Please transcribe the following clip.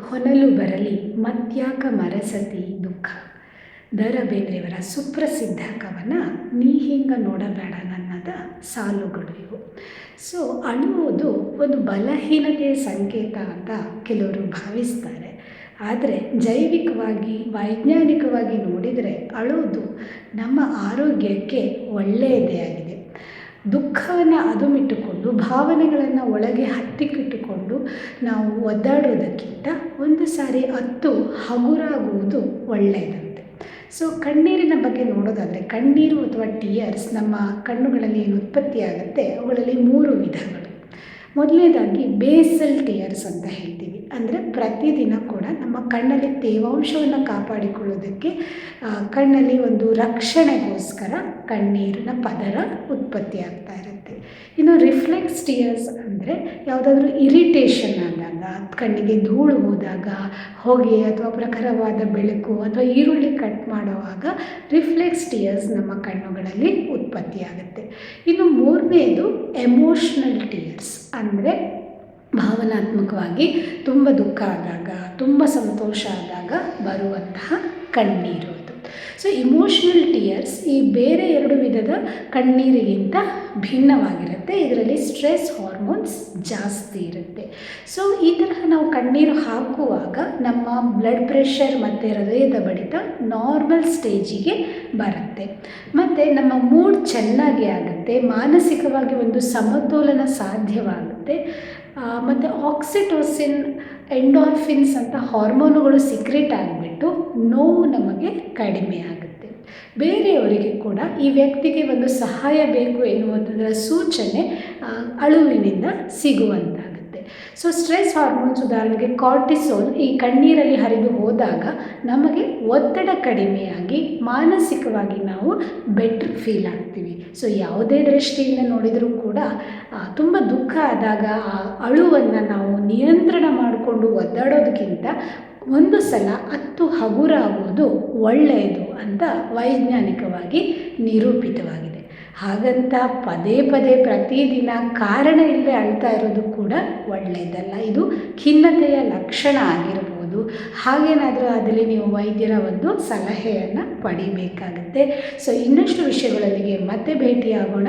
ಹೊನಲು ಬರಲಿ ಮತ್ಯಾಕ ಮರಸತಿ ದುಃಖ. ದರ ಬೇಂದ್ರೆಯವರ ಸುಪ್ರಸಿದ್ಧ ಕವನ ನೀ ಹಿಂಗ ನೋಡಬೇಡ ನನ್ನದ ಸಾಲುಗಳು ಇವು. ಸೊ ಅಳುವುದು ಒಂದು ಬಲಹೀನತೆಯ ಸಂಕೇತ ಅಂತ ಕೆಲವರು ಭಾವಿಸ್ತಾರೆ. ಆದರೆ, ಜೈವಿಕವಾಗಿ, ವೈಜ್ಞಾನಿಕವಾಗಿ ನೋಡಿದರೆ ಅಳುವುದು ನಮ್ಮ ಆರೋಗ್ಯಕ್ಕೆ ಒಳ್ಳೆಯದೇ ಆಗಿದೆ. ದುಃಖವನ್ನು ಅದುಮಿಟ್ಟುಕೊಂಡು ಭಾವನೆಗಳನ್ನು ಒಳಗೆ ಹತ್ತಿಕ್ಕಿಟ್ಟುಕೊಂಡು ನಾವು ಒದ್ದಾಡೋದಕ್ಕಿಂತ ಒಂದು ಸಾರಿ ಹತ್ತು ಹಗುರಾಗುವುದು ಒಳ್ಳೆಯದಂತೆ. ಸೊ ಕಣ್ಣೀರಿನ ಬಗ್ಗೆ ನೋಡೋದಾದರೆ ಕಣ್ಣೀರು ಅಥವಾ ಟಿಯರ್ಸ್ ನಮ್ಮ ಕಣ್ಣುಗಳಲ್ಲಿ ಏನು ಉತ್ಪತ್ತಿಯಾಗುತ್ತೆ ಅವುಗಳಲ್ಲಿ ಮೂರು ವಿಧಗಳು. ಮೊದಲನೇದಾಗಿ ಬೇಸಲ್ ಟಿಯರ್ಸ್ ಅಂತ ಹೇಳ್ತೀವಿ. ಅಂದರೆ ಪ್ರತಿದಿನ ಕೂಡ ನಮ್ಮ ಕಣ್ಣಲ್ಲಿ ತೇವಾಂಶವನ್ನು ಕಾಪಾಡಿಕೊಳ್ಳೋದಕ್ಕೆ ಕಣ್ಣಲ್ಲಿ ಒಂದು ರಕ್ಷಣೆಗೋಸ್ಕರ ಕಣ್ಣೀರಿನ ಪದರ ಉತ್ಪತ್ತಿ ಆಗ್ತಾ ಇರುತ್ತೆ. ಇನ್ನು ರಿಫ್ಲೆಕ್ಸ್ ಟಿಯರ್ಸ್ ಅಂದರೆ ಯಾವುದಾದ್ರೂ ಇರಿಟೇಷನ್ ಆದಾಗ ಕಣ್ಣಿಗೆ ಧೂಳು ಹೋದಾಗ, ಹೊಗೆ ಅಥವಾ ಪ್ರಖರವಾದ ಬೆಳಕು ಅಥವಾ ಈರುಳ್ಳಿ ಕಟ್ ಮಾಡುವಾಗ ರಿಫ್ಲೆಕ್ಸ್ ಟಿಯರ್ಸ್ ನಮ್ಮ ಕಣ್ಣುಗಳಲ್ಲಿ ಉತ್ಪತ್ತಿಯಾಗುತ್ತೆ ಇನ್ನು ಮೂರನೇದು ಎಮೋಷ್ನಲ್ ಟಿಯರ್ಸ್ ಅಂದರೆ ಭಾವನಾತ್ಮಕವಾಗಿ ತುಂಬ ದುಃಖ ಆದಾಗ, ತುಂಬ ಸಂತೋಷ ಆದಾಗ ಬರುವಂತಹ ಕಣ್ಣೀರು ಅದು. ಸೊ ಇಮೋಷ್ನಲ್ ಈ ಬೇರೆ ಎರಡು ವಿಧದ ಕಣ್ಣೀರಿಗಿಂತ ಭಿನ್ನವಾಗಿರುತ್ತೆ. ಇದರಲ್ಲಿ ಸ್ಟ್ರೆಸ್ ಹಾರ್ಮೋನ್ಸ್ ಜಾಸ್ತಿ ಇರುತ್ತೆ. ಸೊ ಈ ತರಹ ನಾವು ಕಣ್ಣೀರು ಹಾಕುವಾಗ ನಮ್ಮ ಬ್ಲಡ್ ಪ್ರೆಷರ್ ಮತ್ತು ಹೃದಯದ ಬಡಿತ ನಾರ್ಮಲ್ ಸ್ಟೇಜಿಗೆ ಬರುತ್ತೆ. ಮತ್ತು ನಮ್ಮ ಮೂಡ್ ಚೆನ್ನಾಗಿ ಆಗುತ್ತೆ. ಮಾನಸಿಕವಾಗಿ ಒಂದು ಸಮತೋಲನ ಸಾಧ್ಯವಾಗುತ್ತೆ. ಮತ್ತು ಆಕ್ಸಿಟೋಸಿನ್, ಎಂಡಾರ್ಫಿನ್ಸ್ ಅಂತ ಹಾರ್ಮೋನುಗಳು ಸಿಕ್ರೆಟ್ ಆಗಿಬಿಟ್ಟು ನೋವು ನಮಗೆ ಕಡಿಮೆ ಆಗುತ್ತೆ. ಬೇರೆಯವರಿಗೆ ಕೂಡ ಈ ವ್ಯಕ್ತಿಗೆ ಒಂದು ಸಹಾಯ ಬೇಕು ಎನ್ನುವುದರ ಸೂಚನೆ ಅಳುವಿನಿಂದ ಸಿಗುವಂತಾಗುತ್ತೆ. ಸೊ ಸ್ಟ್ರೆಸ್ ಹಾರ್ಮೋನ್ಸ್ ಉದಾಹರಣೆಗೆ ಕಾರ್ಟಿಸೋಲ್ ಈ ಕಣ್ಣೀರಲ್ಲಿ ಹರಿದು ಹೋದಾಗ ನಮಗೆ ಒತ್ತಡ ಕಡಿಮೆಯಾಗಿ ಮಾನಸಿಕವಾಗಿ ನಾವು ಬೆಟ್ರ್ ಫೀಲ್ ಆಗ್ತೀವಿ. ಸೊ ಯಾವುದೇ ದೃಷ್ಟಿಯಿಂದ ನೋಡಿದರೂ ಕೂಡ ತುಂಬ ದುಃಖ ಆದಾಗ ಆ ಅಳುವನ್ನು ನಾವು ನಿಯಂತ್ರಣ ಮಾಡಿಕೊಂಡು ಒದ್ದಾಡೋದಕ್ಕಿಂತ ಒಂದು ಸಲ ಹತ್ತು ಹಗುರಾಗುವುದು ಒಳ್ಳೆಯದು ಅಂತ ವೈಜ್ಞಾನಿಕವಾಗಿ ನಿರೂಪಿತವಾಗಿದೆ. ಹಾಗಂತ ಪದೇ ಪದೇ ಪ್ರತಿದಿನ ಕಾರಣ ಇಲ್ಲದೆ ಅಳ್ತಾ ಇರೋದು ಕೂಡ ಒಳ್ಳೆಯದಲ್ಲ. ಇದು ಖಿನ್ನತೆಯ ಲಕ್ಷಣ ಆಗಿರ್ಬೋದು. ಹಾಗೇನಾದರೂ ಅದರಲ್ಲಿ ನೀವು ವೈದ್ಯರ ಒಂದು ಸಲಹೆಯನ್ನು ಪಡಿಬೇಕಾಗುತ್ತೆ. ಸೊ ಇನ್ನಷ್ಟು ವಿಷಯಗಳೊಂದಿಗೆ ಮತ್ತೆ ಭೇಟಿಯಾಗೋಣ.